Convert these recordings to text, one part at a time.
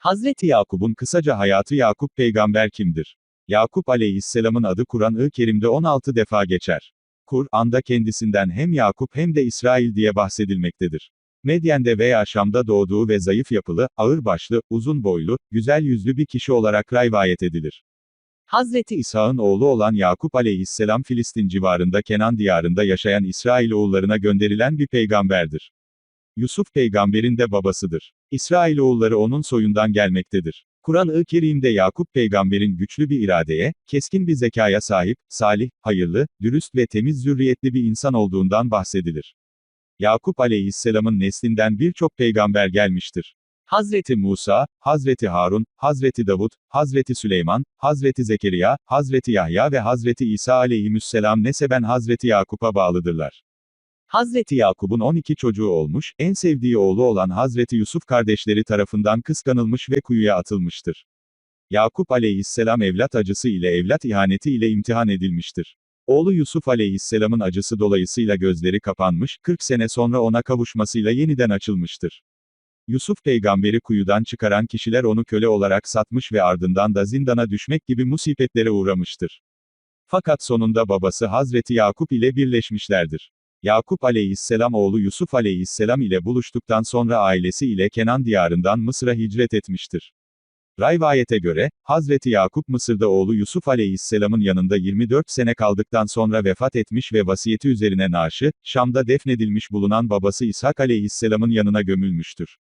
Hazreti Yakup'un kısaca hayatı Yakup peygamber kimdir? Yakup aleyhisselamın adı Kur'an-ı Kerim'de 16 defa geçer. Kur'an'da kendisinden hem Yakup hem de İsrail diye bahsedilmektedir. Medyen'de veya Şam'da doğduğu ve zayıf yapılı, ağır başlı, uzun boylu, güzel yüzlü bir kişi olarak rivayet edilir. Hazreti İsa'nın oğlu olan Yakup aleyhisselam Filistin civarında Kenan diyarında yaşayan İsrail oğullarına gönderilen bir peygamberdir. Yusuf peygamberin de babasıdır. İsrail oğulları onun soyundan gelmektedir. Kur'an-ı Kerim'de Yakup peygamberin güçlü bir iradeye, keskin bir zekaya sahip, salih, hayırlı, dürüst ve temiz zürriyetli bir insan olduğundan bahsedilir. Yakup aleyhisselamın neslinden birçok peygamber gelmiştir. Hazreti Musa, Hazreti Harun, Hazreti Davut, Hazreti Süleyman, Hazreti Zekeriya, Hazreti Yahya ve Hazreti İsa aleyhisselam neseben Hazreti Yakup'a bağlıdırlar. Hazreti Yakup'un 12 çocuğu olmuş, en sevdiği oğlu olan Hazreti Yusuf kardeşleri tarafından kıskanılmış ve kuyuya atılmıştır. Yakup aleyhisselam evlat acısı ile evlat ihaneti ile imtihan edilmiştir. Oğlu Yusuf aleyhisselamın acısı dolayısıyla gözleri kapanmış, 40 sene sonra ona kavuşmasıyla yeniden açılmıştır. Yusuf peygamberi kuyudan çıkaran kişiler onu köle olarak satmış ve ardından da zindana düşmek gibi musibetlere uğramıştır. Fakat sonunda babası Hazreti Yakup ile birleşmişlerdir. Yakup aleyhisselam oğlu Yusuf aleyhisselam ile buluştuktan sonra ailesi ile Kenan diyarından Mısır'a hicret etmiştir. Rivayete göre, Hazreti Yakup Mısır'da oğlu Yusuf aleyhisselamın yanında 24 sene kaldıktan sonra vefat etmiş ve vasiyeti üzerine naaşı, Şam'da defnedilmiş bulunan babası İshak aleyhisselamın yanına gömülmüştür.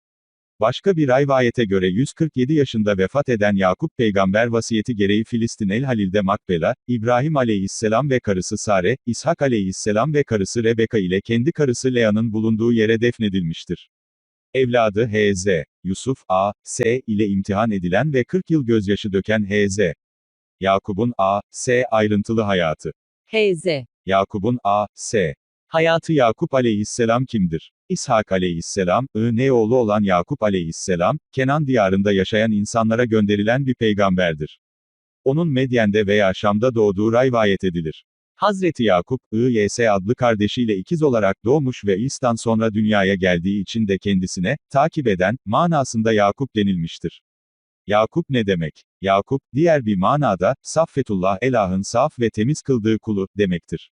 Başka bir rivayete göre 147 yaşında vefat eden Yakup peygamber vasiyeti gereği Filistin El Halil'de Makbela, İbrahim aleyhisselam ve karısı Sare, İshak aleyhisselam ve karısı Rebeka ile kendi karısı Lea'nın bulunduğu yere defnedilmiştir. Evladı H.Z. Yusuf A. S. ile imtihan edilen ve 40 yıl gözyaşı döken H.Z. Yakup'un A. S. ayrıntılı hayatı. H.Z. Yakup'un A. S. Hayatı Yakup aleyhisselam kimdir? İshak aleyhisselam, I. oğlu olan Yakup aleyhisselam, Kenan diyarında yaşayan insanlara gönderilen bir peygamberdir. Onun Medyen'de veya Şam'da doğduğu rivayet edilir. Hazreti Yakup, İYS adlı kardeşiyle ikiz olarak doğmuş ve İs'tan sonra dünyaya geldiği için de kendisine, takip eden, manasında Yakup denilmiştir. Yakup ne demek? Yakup, diğer bir manada, Saffetullah Elah'ın saf ve temiz kıldığı kulu, demektir.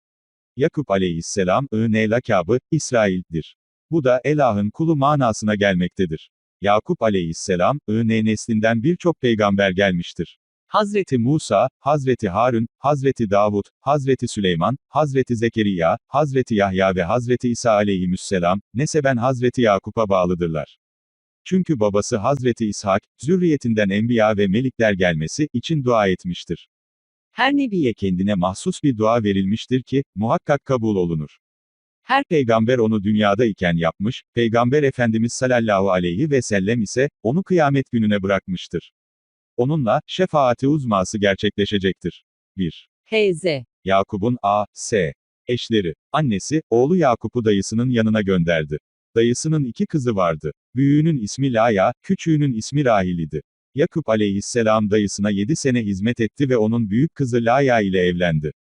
Yakup aleyhisselam, I. lakabı, İsrail'dir. Bu da Elah'ın kulu manasına gelmektedir. Yakup aleyhisselam, I. neslinden birçok peygamber gelmiştir. Hazreti Musa, Hazreti Harun, Hazreti Davud, Hazreti Süleyman, Hazreti Zekeriya, Hazreti Yahya ve Hazreti İsa aleyhisselam, neseben Hazreti Yakup'a bağlıdırlar. Çünkü babası Hazreti İshak, zürriyetinden enbiya ve melikler gelmesi için dua etmiştir. Her nebiye kendine mahsus bir dua verilmiştir ki, muhakkak kabul olunur. Her peygamber onu dünyada iken yapmış, Peygamber Efendimiz sallallahu aleyhi ve sellem ise, onu kıyamet gününe bırakmıştır. Onunla, şefaati uzması gerçekleşecektir. 1. H.Z. Yakup'un A, S. Eşleri. Annesi, oğlu Yakup'u dayısının yanına gönderdi. Dayısının iki kızı vardı. Büyüğünün ismi Laya, küçüğünün ismi Rahil idi. Yakup aleyhisselam dayısına 7 sene hizmet etti ve onun büyük kızı Laya ile evlendi.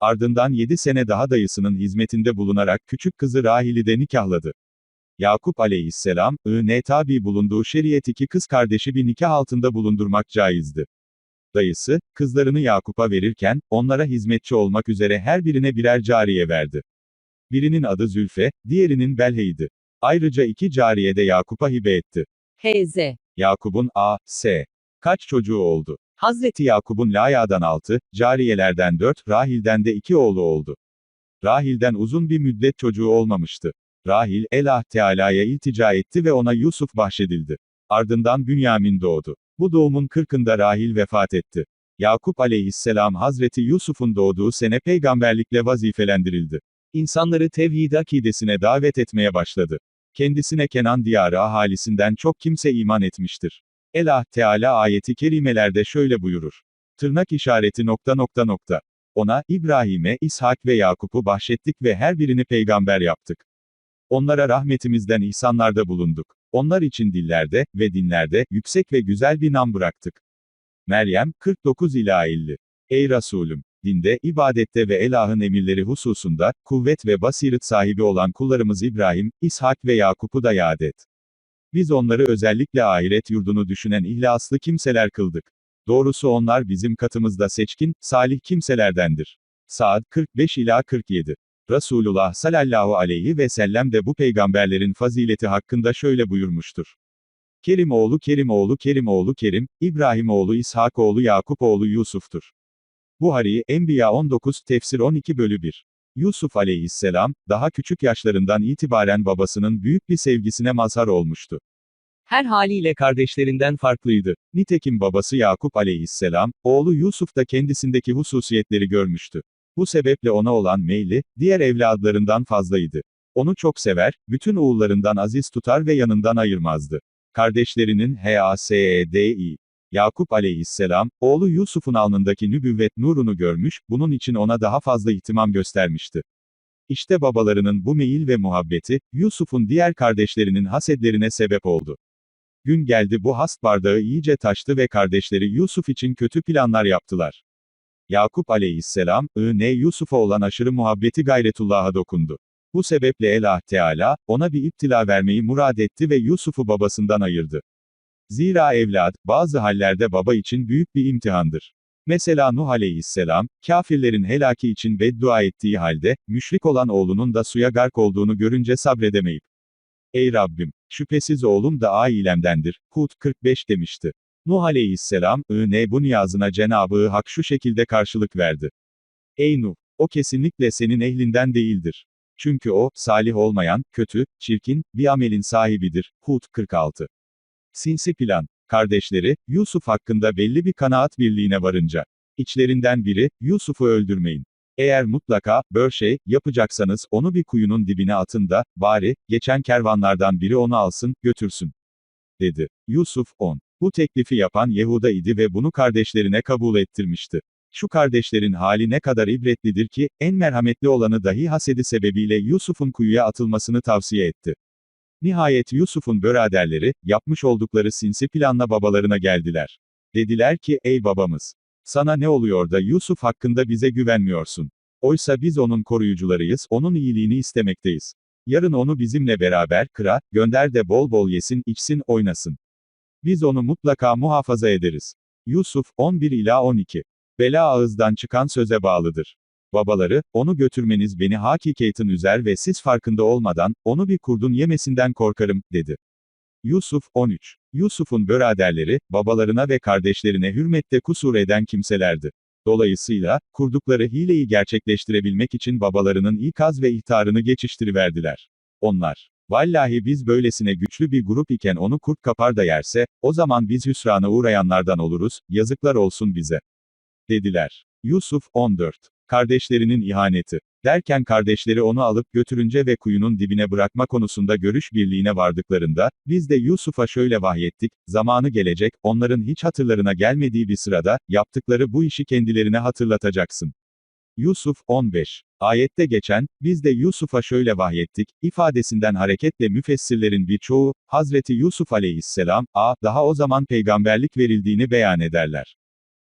Ardından 7 sene daha dayısının hizmetinde bulunarak küçük kızı Rahil'i de nikahladı. Yakup aleyhisselam, I.N. tabi bulunduğu şeriyet iki kız kardeşi bir nikah altında bulundurmak caizdi. Dayısı, kızlarını Yakup'a verirken, onlara hizmetçi olmak üzere her birine birer cariye verdi. Birinin adı Zülfe, diğerinin Belhe'ydi. Ayrıca iki cariye de Yakup'a hibe etti. H.Z. Yakup'un A, S. Kaç çocuğu oldu? Hazreti Yakup'un Laya'dan altı, cariyelerden dört, Rahil'den de iki oğlu oldu. Rahil'den uzun bir müddet çocuğu olmamıştı. Rahil, Elah Teala'ya iltica etti ve ona Yusuf bahşedildi. Ardından Bünyamin doğdu. Bu doğumun kırkında Rahil vefat etti. Yakup aleyhisselam Hazreti Yusuf'un doğduğu sene peygamberlikle vazifelendirildi. İnsanları tevhid akidesine davet etmeye başladı. Kendisine Kenan diyarı ahalisinden çok kimse iman etmiştir. Elah Teala ayeti kerimelerde şöyle buyurur. Tırnak işareti nokta nokta nokta. Ona, İbrahim'e, İshak ve Yakup'u bahşettik ve her birini peygamber yaptık. Onlara rahmetimizden ihsanlarda bulunduk. Onlar için dillerde ve dinlerde yüksek ve güzel bir nam bıraktık. Meryem 49 ila 50. Ey Resulüm, dinde, ibadette ve Elah'ın emirleri hususunda kuvvet ve basiret sahibi olan kullarımız İbrahim, İshak ve Yakup'u da yad et. Biz onları özellikle ahiret yurdunu düşünen ihlaslı kimseler kıldık. Doğrusu onlar bizim katımızda seçkin, salih kimselerdendir. Saad 45 ila 47. Resulullah sallallahu aleyhi ve sellem de bu peygamberlerin fazileti hakkında şöyle buyurmuştur. Kerim oğlu Kerim oğlu Kerim oğlu Kerim, İbrahim oğlu İshak oğlu Yakup oğlu Yusuf'tur. Buhari, Enbiya 19, Tefsir 12 bölü 1. Yusuf aleyhisselam, daha küçük yaşlarından itibaren babasının büyük bir sevgisine mazhar olmuştu. Her haliyle kardeşlerinden farklıydı. Nitekim babası Yakup aleyhisselam, oğlu Yusuf da kendisindeki hususiyetleri görmüştü. Bu sebeple ona olan meyli, diğer evladlarından fazlaydı. Onu çok sever, bütün oğullarından aziz tutar ve yanından ayırmazdı. Kardeşlerinin H.A.S.E.D.İ. Yakup aleyhisselam, oğlu Yusuf'un alnındaki nübüvvet nurunu görmüş, bunun için ona daha fazla ihtimam göstermişti. İşte babalarının bu meyil ve muhabbeti, Yusuf'un diğer kardeşlerinin hasedlerine sebep oldu. Gün geldi bu hast bardağı iyice taştı ve kardeşleri Yusuf için kötü planlar yaptılar. Yakup aleyhisselam, ne Yusuf'a olan aşırı muhabbeti gayretullah'a dokundu. Bu sebeple Allah Teala, ona bir iptila vermeyi murad etti ve Yusuf'u babasından ayırdı. Zira evlat, bazı hallerde baba için büyük bir imtihandır. Mesela Nuh aleyhisselam, kafirlerin helaki için beddua ettiği halde, müşrik olan oğlunun da suya gark olduğunu görünce sabredemeyip, Ey Rabbim, şüphesiz oğlum da ailemdendir, Hud 45 demişti. Nuh aleyhisselam, ne bu niyazına Cenab-ı Hak şu şekilde karşılık verdi. Ey Nuh, o kesinlikle senin ehlinden değildir. Çünkü o, salih olmayan, kötü, çirkin, bir amelin sahibidir. Hud 46. Sinsi plan. Kardeşleri, Yusuf hakkında belli bir kanaat birliğine varınca. İçlerinden biri, Yusuf'u öldürmeyin. Eğer mutlaka, bör şey, yapacaksanız, onu bir kuyunun dibine atın da, bari, geçen kervanlardan biri onu alsın, götürsün. Dedi. Yusuf, 10. Bu teklifi yapan Yehuda idi ve bunu kardeşlerine kabul ettirmişti. Şu kardeşlerin hali ne kadar ibretlidir ki, en merhametli olanı dahi hasedi sebebiyle Yusuf'un kuyuya atılmasını tavsiye etti. Nihayet Yusuf'un beraderleri, yapmış oldukları sinsi planla babalarına geldiler. Dediler ki, ey babamız! Sana ne oluyor da Yusuf hakkında bize güvenmiyorsun? Oysa biz onun koruyucularıyız, onun iyiliğini istemekteyiz. Yarın onu bizimle beraber kıra, gönder de bol bol yesin, içsin, oynasın. Biz onu mutlaka muhafaza ederiz. Yusuf, 11 ila 12. Bela ağızdan çıkan söze bağlıdır. Babaları, onu götürmeniz beni hakikatin üzer ve siz farkında olmadan, onu bir kurdun yemesinden korkarım, dedi. Yusuf, 13. Yusuf'un beraderleri, babalarına ve kardeşlerine hürmette kusur eden kimselerdi. Dolayısıyla, kurdukları hileyi gerçekleştirebilmek için babalarının ikaz ve ihtarını geçiştiriverdiler. Onlar, vallahi biz böylesine güçlü bir grup iken onu kurt kapar da yerse, o zaman biz hüsrana uğrayanlardan oluruz, yazıklar olsun bize. Dediler. Yusuf, 14. Kardeşlerinin ihaneti. Derken kardeşleri onu alıp götürünce ve kuyunun dibine bırakma konusunda görüş birliğine vardıklarında, biz de Yusuf'a şöyle vahyettik, zamanı gelecek, onların hiç hatırlarına gelmediği bir sırada, yaptıkları bu işi kendilerine hatırlatacaksın. Yusuf, 15. Ayette geçen, biz de Yusuf'a şöyle vahyettik, ifadesinden hareketle müfessirlerin birçoğu, Hazreti Yusuf aleyhisselam, a, daha o zaman peygamberlik verildiğini beyan ederler.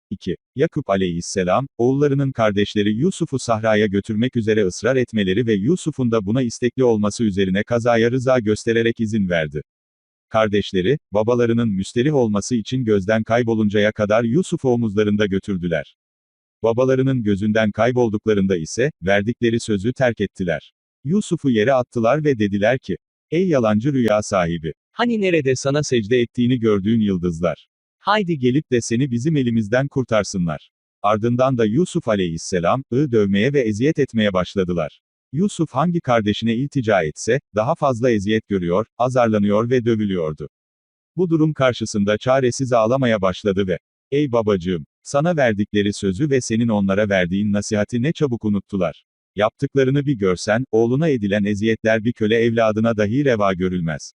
2. Yakup aleyhisselam, oğullarının kardeşleri Yusuf'u sahraya götürmek üzere ısrar etmeleri ve Yusuf'un da buna istekli olması üzerine kazaya rıza göstererek izin verdi. Kardeşleri, babalarının müsterih olması için gözden kayboluncaya kadar Yusuf'u omuzlarında götürdüler. Babalarının gözünden kaybolduklarında ise, verdikleri sözü terk ettiler. Yusuf'u yere attılar ve dediler ki, Ey yalancı rüya sahibi! Hani nerede sana secde ettiğini gördüğün yıldızlar. Haydi gelip de seni bizim elimizden kurtarsınlar. Ardından da Yusuf aleyhisselam, ı dövmeye ve eziyet etmeye başladılar. Yusuf hangi kardeşine iltica etse, daha fazla eziyet görüyor, azarlanıyor ve dövülüyordu. Bu durum karşısında çaresiz ağlamaya başladı ve, Ey babacığım, sana verdikleri sözü ve senin onlara verdiğin nasihati ne çabuk unuttular. Yaptıklarını bir görsen, oğluna edilen eziyetler bir köle evladına dahi reva görülmez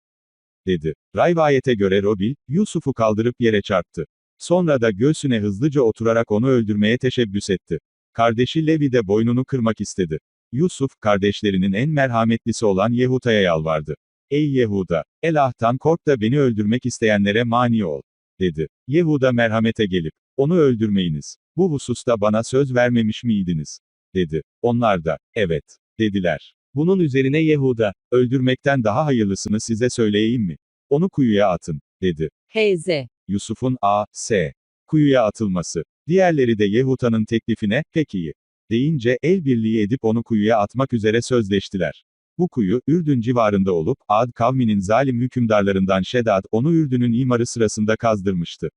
dedi. Rayvayete göre Robil, Yusuf'u kaldırıp yere çarptı. Sonra da göğsüne hızlıca oturarak onu öldürmeye teşebbüs etti. Kardeşi Levi de boynunu kırmak istedi. Yusuf, kardeşlerinin en merhametlisi olan Yehuda'ya yalvardı. Ey Yehuda! Elah'tan kork da beni öldürmek isteyenlere mani ol. Dedi. Yehuda merhamete gelip, onu öldürmeyiniz. Bu hususta bana söz vermemiş miydiniz? Dedi. Onlar da, evet, dediler. Bunun üzerine Yehuda, öldürmekten daha hayırlısını size söyleyeyim mi? Onu kuyuya atın, dedi. Hz. Yusuf'un A, S. Kuyuya atılması. Diğerleri de Yehuta'nın teklifine, pek iyi. Deyince, el birliği edip onu kuyuya atmak üzere sözleştiler. Bu kuyu, Ürdün civarında olup, Ad kavminin zalim hükümdarlarından Şedad, onu Ürdün'ün imarı sırasında kazdırmıştı.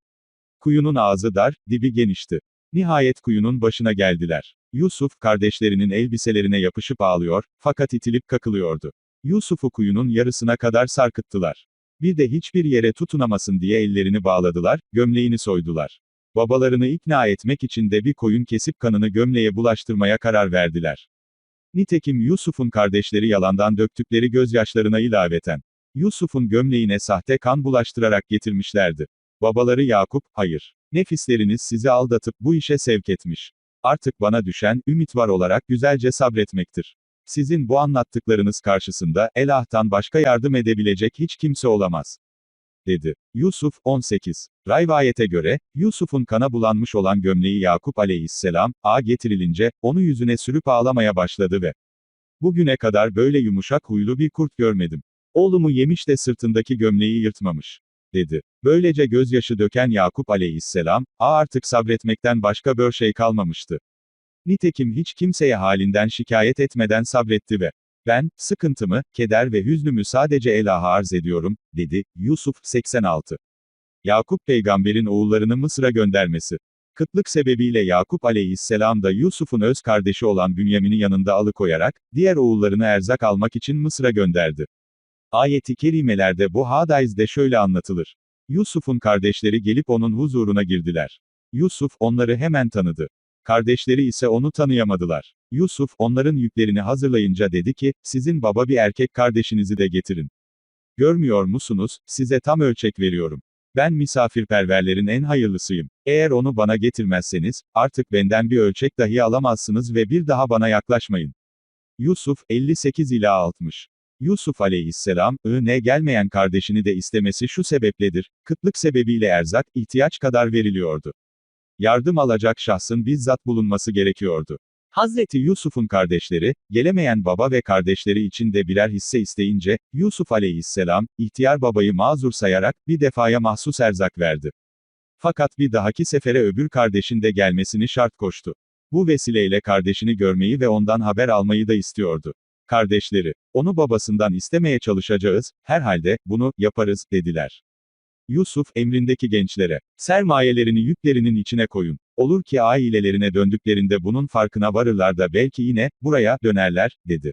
Kuyunun ağzı dar, dibi genişti. Nihayet kuyunun başına geldiler. Yusuf, kardeşlerinin elbiselerine yapışıp ağlıyor, fakat itilip kakılıyordu. Yusuf'u kuyunun yarısına kadar sarkıttılar. Bir de hiçbir yere tutunamasın diye ellerini bağladılar, gömleğini soydular. Babalarını ikna etmek için de bir koyun kesip kanını gömleğe bulaştırmaya karar verdiler. Nitekim Yusuf'un kardeşleri yalandan döktükleri gözyaşlarına ilaveten, Yusuf'un gömleğine sahte kan bulaştırarak getirmişlerdi. Babaları Yakup, hayır. Nefisleriniz sizi aldatıp bu işe sevk etmiş. Artık bana düşen, ümit var olarak güzelce sabretmektir. Sizin bu anlattıklarınız karşısında, Elah'tan başka yardım edebilecek hiç kimse olamaz. Dedi. Yusuf, 18. Rivayete göre, Yusuf'un kana bulanmış olan gömleği Yakup aleyhisselam, a getirilince, onu yüzüne sürüp ağlamaya başladı ve, bugüne kadar böyle yumuşak huylu bir kurt görmedim. Oğlumu yemiş de sırtındaki gömleği yırtmamış. Dedi. Böylece gözyaşı döken Yakup aleyhisselam, a artık sabretmekten başka bir şey kalmamıştı. Nitekim hiç kimseye halinden şikayet etmeden sabretti ve, ben, sıkıntımı, keder ve hüznümü sadece Elah'a arz ediyorum, dedi, Yusuf, 86. Yakup peygamberin oğullarını Mısır'a göndermesi. Kıtlık sebebiyle Yakup aleyhisselam da Yusuf'un öz kardeşi olan Bünyamin'i yanında alıkoyarak, diğer oğullarını erzak almak için Mısır'a gönderdi. Ayeti kerimelerde bu hadayizde şöyle anlatılır. Yusuf'un kardeşleri gelip onun huzuruna girdiler. Yusuf, onları hemen tanıdı. Kardeşleri ise onu tanıyamadılar. Yusuf, onların yüklerini hazırlayınca dedi ki, sizin baba bir erkek kardeşinizi de getirin. Görmüyor musunuz, size tam ölçek veriyorum. Ben misafirperverlerin en hayırlısıyım. Eğer onu bana getirmezseniz, artık benden bir ölçek dahi alamazsınız ve bir daha bana yaklaşmayın. Yusuf, 58 ila 60. Yusuf aleyhisselam, ne gelmeyen kardeşini de istemesi şu sebepledir, kıtlık sebebiyle erzak, ihtiyaç kadar veriliyordu. Yardım alacak şahsın bizzat bulunması gerekiyordu. Hazreti Yusuf'un kardeşleri, gelemeyen baba ve kardeşleri için de birer hisse isteyince, Yusuf aleyhisselam, ihtiyar babayı mazur sayarak, bir defaya mahsus erzak verdi. Fakat bir dahaki sefere öbür kardeşin de gelmesini şart koştu. Bu vesileyle kardeşini görmeyi ve ondan haber almayı da istiyordu. Kardeşleri, onu babasından istemeye çalışacağız, herhalde, bunu, yaparız, dediler. Yusuf, emrindeki gençlere, sermayelerini yüklerinin içine koyun. Olur ki ailelerine döndüklerinde bunun farkına varırlar da belki yine, buraya, dönerler, dedi.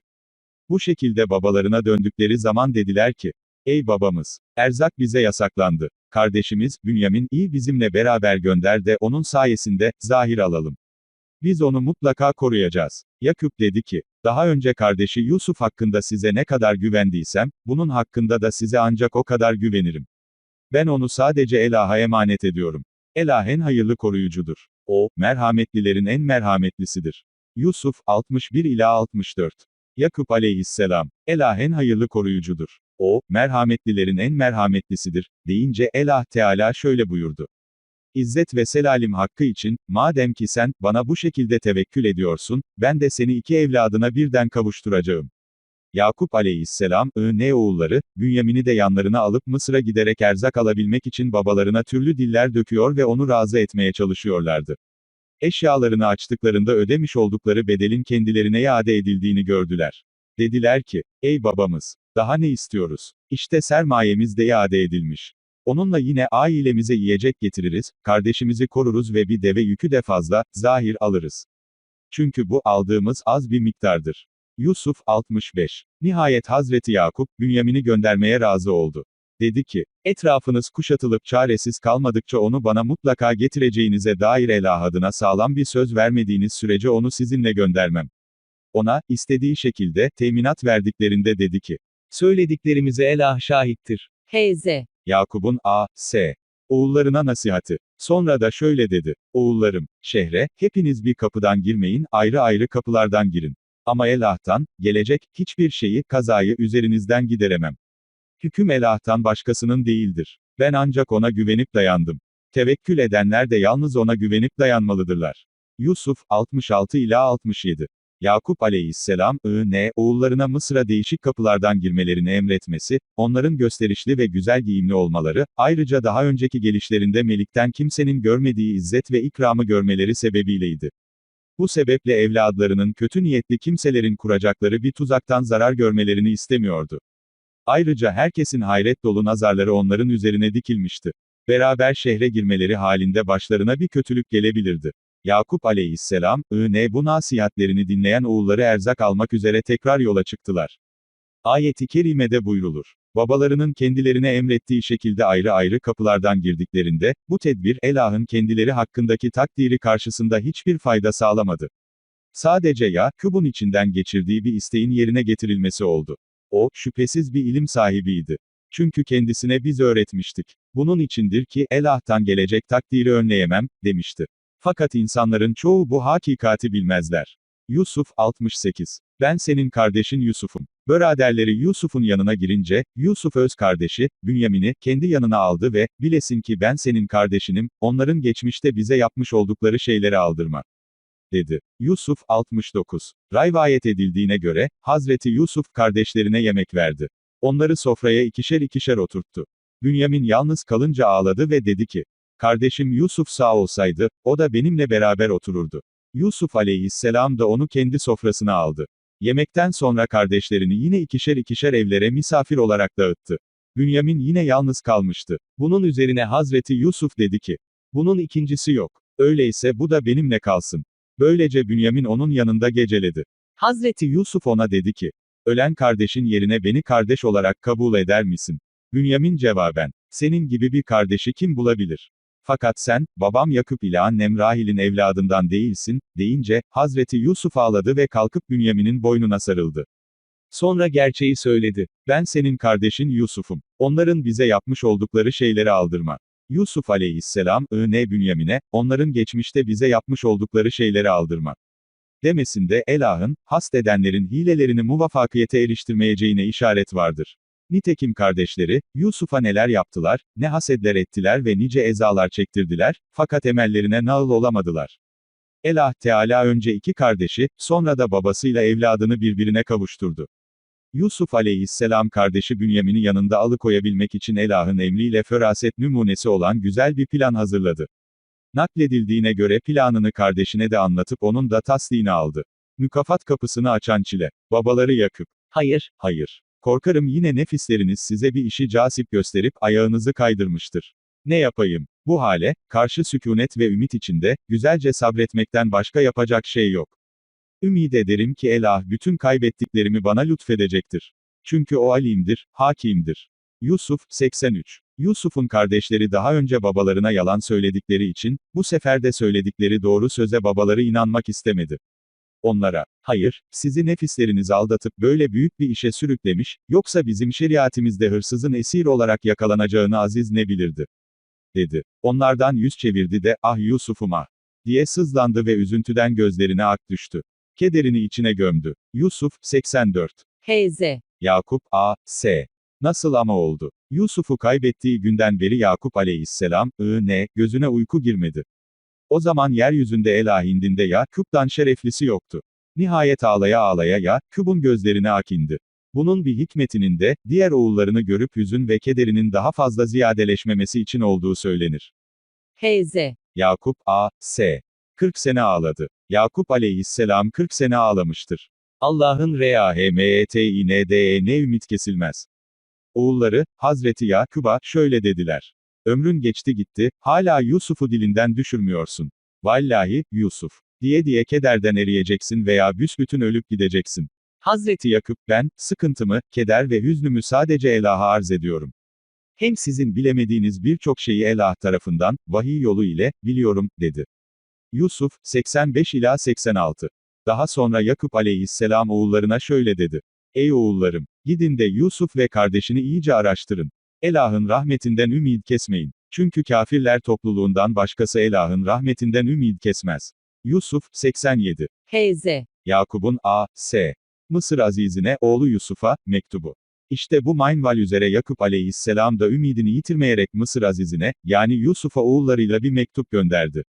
Bu şekilde babalarına döndükleri zaman dediler ki, Ey babamız, erzak bize yasaklandı. Kardeşimiz, Bünyamin, iyi bizimle beraber gönder de onun sayesinde, zahir alalım. Biz onu mutlaka koruyacağız. Yakup dedi ki, daha önce kardeşi Yusuf hakkında size ne kadar güvendiysem, bunun hakkında da size ancak o kadar güvenirim. Ben onu sadece Elah'a emanet ediyorum. Elah en hayırlı koruyucudur. O, merhametlilerin en merhametlisidir. Yusuf, 61 ila 64. Yakup aleyhisselam, Elah en hayırlı koruyucudur. O, merhametlilerin en merhametlisidir, deyince Elah Teala şöyle buyurdu. İzzet ve selalim hakkı için, madem ki sen, bana bu şekilde tevekkül ediyorsun, ben de seni iki evladına birden kavuşturacağım. Yakup aleyhisselam, ne oğulları, Bünyamin'i de yanlarına alıp Mısır'a giderek erzak alabilmek için babalarına türlü diller döküyor ve onu razı etmeye çalışıyorlardı. Eşyalarını açtıklarında ödemiş oldukları bedelin kendilerine iade edildiğini gördüler. Dediler ki, ey babamız, daha ne istiyoruz? İşte sermayemiz de iade edilmiş. Onunla yine ailemize yiyecek getiririz, kardeşimizi koruruz ve bir deve yükü de fazla, zahir alırız. Çünkü bu aldığımız az bir miktardır. Yusuf, 65. Nihayet Hazreti Yakup, Bünyamin'i göndermeye razı oldu. Dedi ki, etrafınız kuşatılıp çaresiz kalmadıkça onu bana mutlaka getireceğinize dair Elah adına sağlam bir söz vermediğiniz sürece onu sizinle göndermem. Ona, istediği şekilde, teminat verdiklerinde dedi ki, Söylediklerimize Elah şahittir. Hz. Yakup'un A, S. Oğullarına nasihatı. Sonra da şöyle dedi, oğullarım, şehre, hepiniz bir kapıdan girmeyin, ayrı ayrı kapılardan girin. Ama Elah'tan, gelecek, hiçbir şeyi, kazayı üzerinizden gideremem. Hüküm Elah'tan başkasının değildir. Ben ancak ona güvenip dayandım. Tevekkül edenler de yalnız ona güvenip dayanmalıdırlar. Yusuf, 66 ila 67. Yakup aleyhisselam, ne oğullarına Mısır'a değişik kapılardan girmelerini emretmesi, onların gösterişli ve güzel giyimli olmaları, ayrıca daha önceki gelişlerinde Melik'ten kimsenin görmediği izzet ve ikramı görmeleri sebebiyleydi. Bu sebeple evladlarının kötü niyetli kimselerin kuracakları bir tuzaktan zarar görmelerini istemiyordu. Ayrıca herkesin hayret dolu nazarları onların üzerine dikilmişti. Beraber şehre girmeleri halinde başlarına bir kötülük gelebilirdi. Yakup aleyhisselam, ne bu nasihatlerini dinleyen oğulları erzak almak üzere tekrar yola çıktılar. Ayet-i kerimede buyrulur. Babalarının kendilerine emrettiği şekilde ayrı ayrı kapılardan girdiklerinde, bu tedbir, Elah'ın kendileri hakkındaki takdiri karşısında hiçbir fayda sağlamadı. Sadece Yakub'un içinden geçirdiği bir isteğin yerine getirilmesi oldu. O, şüphesiz bir ilim sahibiydi. Çünkü kendisine biz öğretmiştik. Bunun içindir ki, Elah'tan gelecek takdiri önleyemem, demişti. Fakat insanların çoğu bu hakikati bilmezler. Yusuf, 68. Ben senin kardeşin Yusuf'um. Beraderleri Yusuf'un yanına girince, Yusuf öz kardeşi, Bünyamin'i, kendi yanına aldı ve, bilesin ki ben senin kardeşinim, onların geçmişte bize yapmış oldukları şeyleri aldırma. Dedi. Yusuf, 69. Rivayet edildiğine göre, Hazreti Yusuf kardeşlerine yemek verdi. Onları sofraya ikişer ikişer oturttu. Bünyamin yalnız kalınca ağladı ve dedi ki, Kardeşim Yusuf sağ olsaydı, o da benimle beraber otururdu. Yusuf aleyhisselam da onu kendi sofrasına aldı. Yemekten sonra kardeşlerini yine ikişer ikişer evlere misafir olarak dağıttı. Bünyamin yine yalnız kalmıştı. Bunun üzerine Hazreti Yusuf dedi ki, bunun ikincisi yok. Öyleyse bu da benimle kalsın. Böylece Bünyamin onun yanında geceledi. Hazreti Yusuf ona dedi ki, ölen kardeşin yerine beni kardeş olarak kabul eder misin? Bünyamin cevaben, senin gibi bir kardeşi kim bulabilir? Fakat sen, babam Yakup ile annem Rahil'in evladından değilsin, deyince, Hazreti Yusuf ağladı ve kalkıp Bünyamin'in boynuna sarıldı. Sonra gerçeği söyledi. Ben senin kardeşin Yusuf'um. Onların bize yapmış oldukları şeyleri aldırma. Yusuf aleyhisselam, ne Bünyamin'e, onların geçmişte bize yapmış oldukları şeyleri aldırma. Demesinde, Elah'ın, hast edenlerin hilelerini muvaffakiyete eriştirmeyeceğine işaret vardır. Nitekim kardeşleri, Yusuf'a neler yaptılar, ne hasedler ettiler ve nice ezalar çektirdiler, fakat emellerine naıl olamadılar. Elah Teala önce iki kardeşi, sonra da babasıyla evladını birbirine kavuşturdu. Yusuf aleyhisselam kardeşi Bünyamin'i yanında alıkoyabilmek için Elah'ın emriyle föraset numunesi olan güzel bir plan hazırladı. Nakledildiğine göre planını kardeşine de anlatıp onun da tasdiğini aldı. Mükafat kapısını açan çile. Babaları yakıp. Hayır, hayır. Korkarım yine nefisleriniz size bir işi casip gösterip ayağınızı kaydırmıştır. Ne yapayım? Bu hale, karşı sükunet ve ümit içinde, güzelce sabretmekten başka yapacak şey yok. Ümid ederim ki Elah bütün kaybettiklerimi bana lütfedecektir. Çünkü o alimdir, hakimdir. Yusuf, 83. Yusuf'un kardeşleri daha önce babalarına yalan söyledikleri için, bu sefer de söyledikleri doğru söze babaları inanmak istemedi. Onlara, hayır, sizi nefisleriniz aldatıp böyle büyük bir işe sürüklemiş, yoksa bizim şeriatimizde hırsızın esir olarak yakalanacağını Aziz ne bilirdi? Dedi. Onlardan yüz çevirdi de, ah Yusuf'um ah! diye sızlandı ve üzüntüden gözlerine ak düştü. Kederini içine gömdü. Yusuf, 84. Hz. Yakup, A. S. Nasıl ama oldu? Yusuf'u kaybettiği günden beri Yakup aleyhisselam, ne, gözüne uyku girmedi. O zaman yeryüzünde Ela indinde Yakup'tan şereflisi yoktu. Nihayet ağlaya ağlaya Yakup'un gözlerine akindi. Bunun bir hikmetinin de, diğer oğullarını görüp hüzün ve kederinin daha fazla ziyadeleşmemesi için olduğu söylenir. Hz. Yakup, A. S. 40 sene ağladı. Yakup aleyhisselam 40 sene ağlamıştır. Allah'ın R-A-H-M-E-T-I-N-D-E-N ümit kesilmez. Oğulları, Hazreti Yakub'a, şöyle dediler. Ömrün geçti gitti, hala Yusuf'u dilinden düşürmüyorsun. Vallahi, Yusuf, diye diye kederden eriyeceksin veya büsbütün ölüp gideceksin. Hazreti Yakup, ben, sıkıntımı, keder ve hüznümü sadece Elah'a arz ediyorum. Hem sizin bilemediğiniz birçok şeyi Elah tarafından, vahiy yolu ile, biliyorum, dedi. Yusuf, 85 ila 86. Daha sonra Yakup aleyhisselam oğullarına şöyle dedi. Ey oğullarım, gidin de Yusuf ve kardeşini iyice araştırın. Elah'ın rahmetinden ümid kesmeyin. Çünkü kafirler topluluğundan başkası Elah'ın rahmetinden ümid kesmez. Yusuf, 87. Hz. Yakub'un A. S. Mısır Azizine, oğlu Yusuf'a, mektubu. İşte bu minval üzere Yakup aleyhisselam da ümidini yitirmeyerek Mısır Azizine, yani Yusuf'a oğullarıyla bir mektup gönderdi.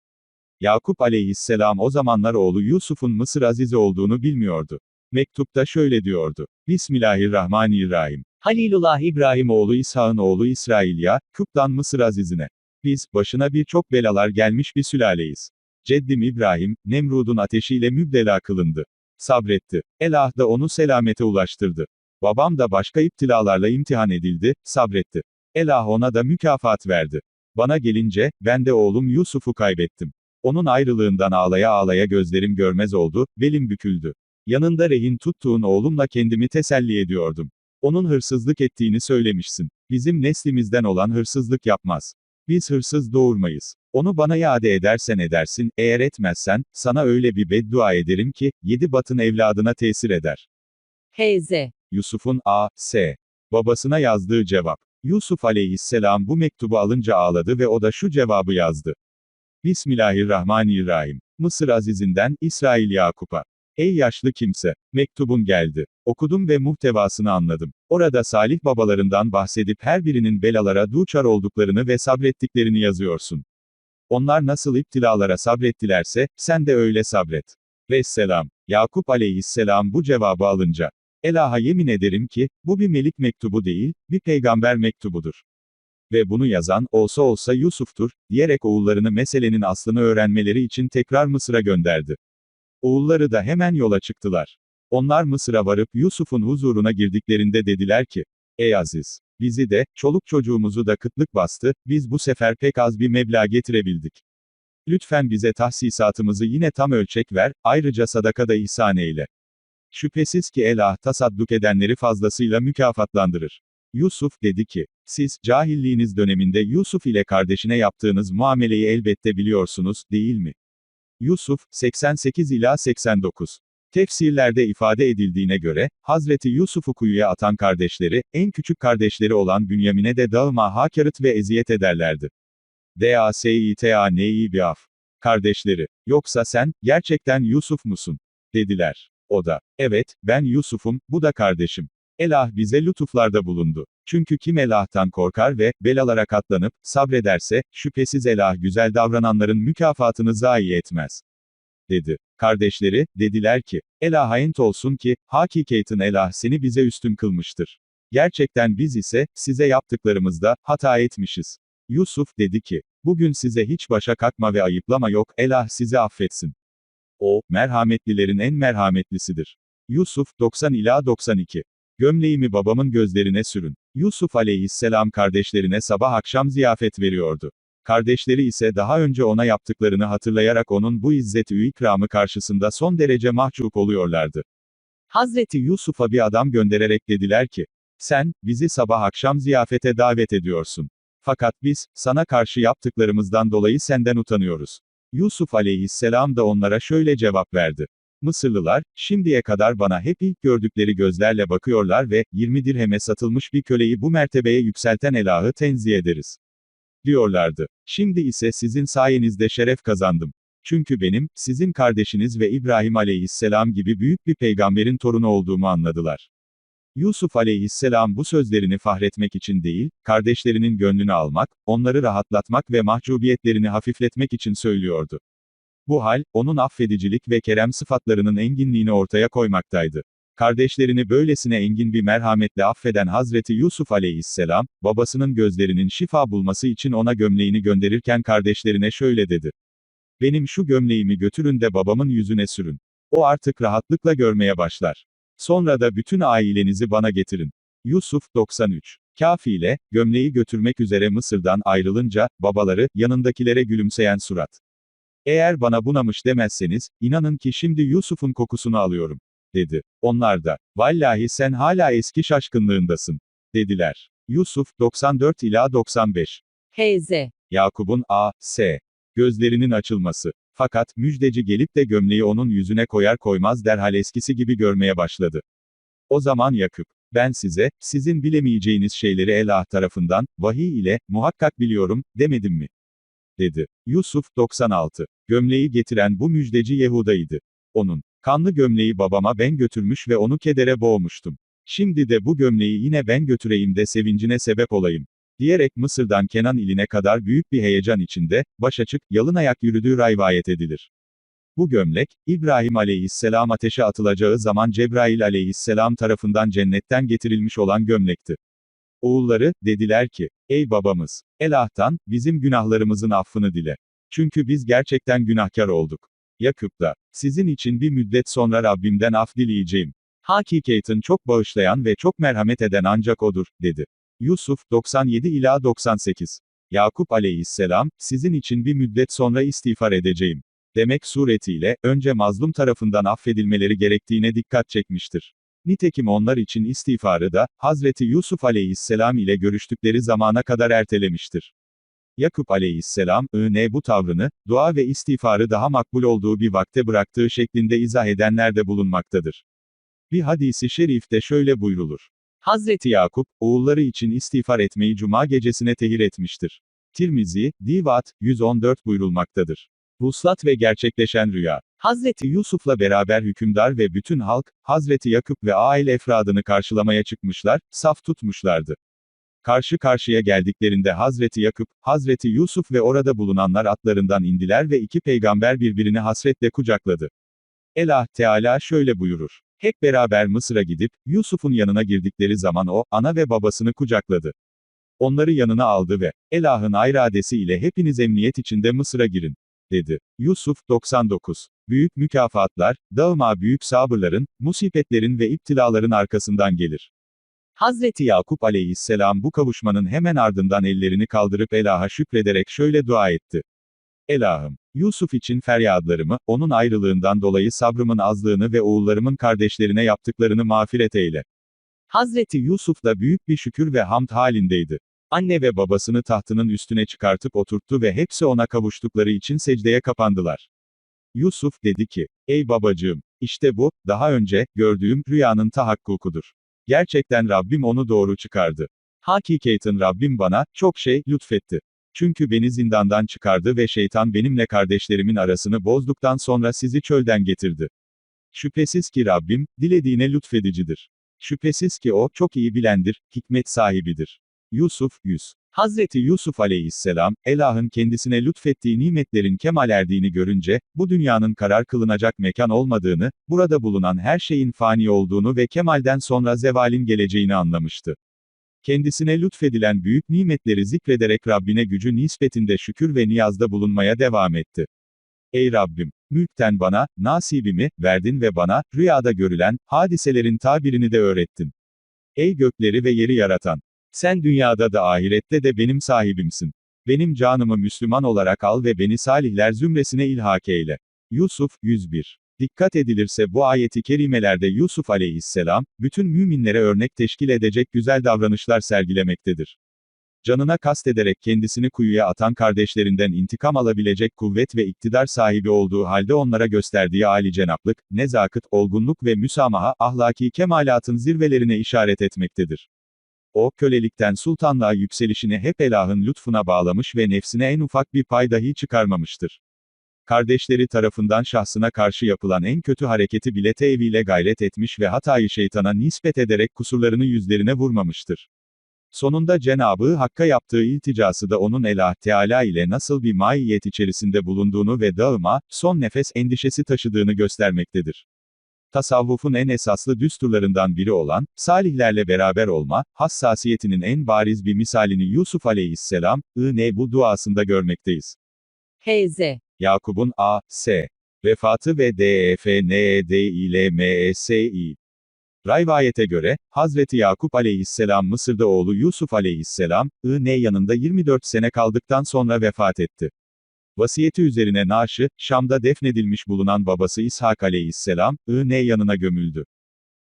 Yakup aleyhisselam o zamanlar oğlu Yusuf'un Mısır azizi olduğunu bilmiyordu. Mektupta şöyle diyordu. Bismillahirrahmanirrahim. Halilullah İbrahim oğlu oğlu İshak'ın oğlu İsrail ya, Küp'tan Mısır azizine. Biz, başına birçok belalar gelmiş bir sülaleyiz. Ceddim İbrahim, Nemrud'un ateşiyle mübdela kılındı. Sabretti. Elah da onu selamete ulaştırdı. Babam da başka iptilalarla imtihan edildi, sabretti. Elah ona da mükafat verdi. Bana gelince, ben de oğlum Yusuf'u kaybettim. Onun ayrılığından ağlaya ağlaya gözlerim görmez oldu, belim büküldü. Yanında rehin tuttuğun oğlumla kendimi teselli ediyordum. Onun hırsızlık ettiğini söylemişsin. Bizim neslimizden olan hırsızlık yapmaz. Biz hırsız doğurmayız. Onu bana iade edersen edersin, eğer etmezsen, sana öyle bir beddua ederim ki, yedi batın evladına tesir eder. Hz. Yusuf'un A. S. babasına yazdığı cevap. Yusuf aleyhisselam bu mektubu alınca ağladı ve o da şu cevabı yazdı. Bismillahirrahmanirrahim. Mısır azizinden, İsrail Yakup'a. Ey yaşlı kimse, mektubun geldi. Okudum ve muhtevasını anladım. Orada salih babalarından bahsedip her birinin belalara duçar olduklarını ve sabrettiklerini yazıyorsun. Onlar nasıl iptilalara sabrettilerse, sen de öyle sabret. Vesselam. Yakup aleyhisselam bu cevabı alınca. Elah'a yemin ederim ki, bu bir melik mektubu değil, bir peygamber mektubudur. Ve bunu yazan, olsa olsa Yusuf'tur, diyerek oğullarını meselenin aslını öğrenmeleri için tekrar Mısır'a gönderdi. Oğulları da hemen yola çıktılar. Onlar Mısır'a varıp Yusuf'un huzuruna girdiklerinde dediler ki, Ey Aziz! Bizi de, çoluk çocuğumuzu da kıtlık bastı, biz bu sefer pek az bir meblağ getirebildik. Lütfen bize tahsisatımızı yine tam ölçek ver, ayrıca sadaka da ihsan eyle. Şüphesiz ki elah tasadduk edenleri fazlasıyla mükafatlandırır. Yusuf dedi ki, siz, cahilliğiniz döneminde Yusuf ile kardeşine yaptığınız muameleyi elbette biliyorsunuz, değil mi? Yusuf, 88 ila 89. Tefsirlerde ifade edildiğine göre, Hazreti Yusuf'u kuyuya atan kardeşleri, en küçük kardeşleri olan Bünyamin'e de dağıma hakaret ve eziyet ederlerdi. D-A-S-İ-T-A-N-İ biaf. Kardeşleri, yoksa sen, gerçekten Yusuf musun? Dediler. O da, evet, ben Yusuf'um, bu da kardeşim. Elah bize lütuflarda bulundu. Çünkü kim Elah'tan korkar ve, belalara katlanıp, sabrederse, şüphesiz Elah güzel davrananların mükafatını zayi etmez. Dedi. Kardeşleri, dediler ki, Elah'a ent olsun ki, hakikaten Elah seni bize üstün kılmıştır. Gerçekten biz ise, size yaptıklarımızda, hata etmişiz. Yusuf, dedi ki, bugün size hiç başa kalkma ve ayıplama yok, Elah sizi affetsin. O, merhametlilerin en merhametlisidir. Yusuf, 90 ila 92. Gömleğimi babamın gözlerine sürün. Yusuf aleyhisselam kardeşlerine sabah akşam ziyafet veriyordu. Kardeşleri ise daha önce ona yaptıklarını hatırlayarak onun bu izzet-ü ikramı karşısında son derece mahcup oluyorlardı. Hazreti Yusuf'a bir adam göndererek dediler ki, sen, bizi sabah akşam ziyafete davet ediyorsun. Fakat biz, sana karşı yaptıklarımızdan dolayı senden utanıyoruz. Yusuf aleyhisselam da onlara şöyle cevap verdi. Mısırlılar, şimdiye kadar bana hep ilk gördükleri gözlerle bakıyorlar ve, 20 dirheme satılmış bir köleyi bu mertebeye yükselten Elah'ı tenzih ederiz. Diyorlardı. Şimdi ise sizin sayenizde şeref kazandım. Çünkü benim, sizin kardeşiniz ve İbrahim aleyhisselam gibi büyük bir peygamberin torunu olduğumu anladılar. Yusuf aleyhisselam bu sözlerini fahretmek için değil, kardeşlerinin gönlünü almak, onları rahatlatmak ve mahcubiyetlerini hafifletmek için söylüyordu. Bu hal, onun affedicilik ve kerem sıfatlarının enginliğini ortaya koymaktaydı. Kardeşlerini böylesine engin bir merhametle affeden Hazreti Yusuf aleyhisselam, babasının gözlerinin şifa bulması için ona gömleğini gönderirken kardeşlerine şöyle dedi. Benim şu gömleğimi götürün de babamın yüzüne sürün. O artık rahatlıkla görmeye başlar. Sonra da bütün ailenizi bana getirin. Yusuf, 93. Kafi ile, gömleği götürmek üzere Mısır'dan ayrılınca, babaları, yanındakilere gülümseyen surat. Eğer bana bunamış demezseniz, inanın ki şimdi Yusuf'un kokusunu alıyorum. Dedi. Onlar da, vallahi sen hala eski şaşkınlığındasın. Dediler. Yusuf, 94 ila 95. Hz. Yakup'un A, S. Gözlerinin açılması. Fakat, müjdeci gelip de gömleği onun yüzüne koyar koymaz derhal eskisi gibi görmeye başladı. O zaman Yakup, ben size, sizin bilemeyeceğiniz şeyleri Elah tarafından, vahiy ile, muhakkak biliyorum, demedim mi? Dedi. Yusuf, 96. Gömleği getiren bu müjdeci Yehuda'ydı. Onun, kanlı gömleği babama ben götürmüş ve onu kedere boğmuştum. Şimdi de bu gömleği yine ben götüreyim de sevincine sebep olayım. Diyerek Mısır'dan Kenan iline kadar büyük bir heyecan içinde, baş açık, yalın ayak yürüdüğü rivayet edilir. Bu gömlek, İbrahim aleyhisselam ateşe atılacağı zaman Cebrail aleyhisselam tarafından cennetten getirilmiş olan gömlekti. Oğulları, dediler ki, ey babamız, Elah'tan, bizim günahlarımızın affını dile. Çünkü biz gerçekten günahkar olduk. Yakup da, sizin için bir müddet sonra Rabbimden af dileyeceğim. Hakikaten çok bağışlayan ve çok merhamet eden ancak odur, dedi. Yusuf, 97 ila 98. Yakup aleyhisselam, sizin için bir müddet sonra istiğfar edeceğim. Demek suretiyle, önce mazlum tarafından affedilmeleri gerektiğine dikkat çekmiştir. Nitekim onlar için istiğfarı da, Hazreti Yusuf aleyhisselam ile görüştükleri zamana kadar ertelemiştir. Yakup aleyhisselam, ne bu tavrını, dua ve istiğfarı daha makbul olduğu bir vakte bıraktığı şeklinde izah edenler de bulunmaktadır. Bir hadisi şerifte şöyle buyrulur. Hazreti Yakup, oğulları için istiğfar etmeyi cuma gecesine tehir etmiştir. Tirmizi, Divat, 114 buyurulmaktadır. Vuslat ve gerçekleşen rüya. Hazreti Yusuf'la beraber hükümdar ve bütün halk, Hazreti Yakup ve aile efradını karşılamaya çıkmışlar, saf tutmuşlardı. Karşı karşıya geldiklerinde Hazreti Yakup, Hazreti Yusuf ve orada bulunanlar atlarından indiler ve iki peygamber birbirini hasretle kucakladı. Elah Teala şöyle buyurur. Hep beraber Mısır'a gidip, Yusuf'un yanına girdikleri zaman o, ana ve babasını kucakladı. Onları yanına aldı ve, Elah'ın ayradesi ile hepiniz emniyet içinde Mısır'a girin, dedi. Yusuf, 99. Büyük mükafatlar, daima büyük sabırların, musibetlerin ve iptilaların arkasından gelir. Hazreti Yakup aleyhisselam bu kavuşmanın hemen ardından ellerini kaldırıp Elah'a şükrederek şöyle dua etti. Elahım, Yusuf için feryadlarımı, onun ayrılığından dolayı sabrımın azlığını ve oğullarımın kardeşlerine yaptıklarını mağfiret eyle. Hazreti Yusuf da büyük bir şükür ve hamd halindeydi. Anne ve babasını tahtının üstüne çıkartıp oturttu ve hepsi ona kavuştukları için secdeye kapandılar. Yusuf dedi ki, ey babacığım, işte bu, daha önce, gördüğüm, rüyanın tahakkukudur. Gerçekten Rabbim onu doğru çıkardı. Hakikaten Rabbim bana, çok şey, lütfetti. Çünkü beni zindandan çıkardı ve şeytan benimle kardeşlerimin arasını bozduktan sonra sizi çölden getirdi. Şüphesiz ki Rabbim, dilediğine lütfedicidir. Şüphesiz ki o, çok iyi bilendir, hikmet sahibidir. Yusuf, 100. Hazreti Yusuf aleyhisselam, Elah'ın kendisine lütfettiği nimetlerin kemal erdiğini görünce, bu dünyanın karar kılınacak mekan olmadığını, burada bulunan her şeyin fani olduğunu ve kemalden sonra zevalin geleceğini anlamıştı. Kendisine lütfedilen büyük nimetleri zikrederek Rabbine gücü nispetinde şükür ve niyazda bulunmaya devam etti. Ey Rabbim! Mülkten bana, nasibimi, verdin ve bana, rüyada görülen, hadiselerin tabirini de öğrettin. Ey gökleri ve yeri yaratan! Sen dünyada da ahirette de benim sahibimsin. Benim canımı Müslüman olarak al ve beni salihler zümresine ilhak eyle. Yusuf, 101. Dikkat edilirse bu ayeti kerimelerde Yusuf aleyhisselam, bütün müminlere örnek teşkil edecek güzel davranışlar sergilemektedir. Canına kastederek kendisini kuyuya atan kardeşlerinden intikam alabilecek kuvvet ve iktidar sahibi olduğu halde onlara gösterdiği âlicenaplık, nezaket, olgunluk ve müsamaha, ahlaki kemalatın zirvelerine işaret etmektedir. O, kölelikten sultanlığa yükselişini hep Elah'ın lütfuna bağlamış ve nefsine en ufak bir pay dahi çıkarmamıştır. Kardeşleri tarafından şahsına karşı yapılan en kötü hareketi bile teviyle gayret etmiş ve hatayı şeytana nispet ederek kusurlarını yüzlerine vurmamıştır. Sonunda Cenabı Hakk'a yaptığı ilticası da onun Elah Teala ile nasıl bir maiyet içerisinde bulunduğunu ve daima, son nefes endişesi taşıdığını göstermektedir. Tasavvufun en esaslı düsturlarından biri olan, salihlerle beraber olma, hassasiyetinin en bariz bir misalini Yusuf aleyhisselam, ne bu duasında görmekteyiz. H.Z. Yakub'un A. S. Vefatı ve E D.E.F.N.E.D.İ.L.M.E.S.İ. Rivayete göre, Hazreti Yakup aleyhisselam Mısır'da oğlu Yusuf aleyhisselam, ne yanında 24 sene kaldıktan sonra vefat etti. Vasiyeti üzerine naaşı, Şam'da defnedilmiş bulunan babası İshak aleyhisselam, ne yanına gömüldü.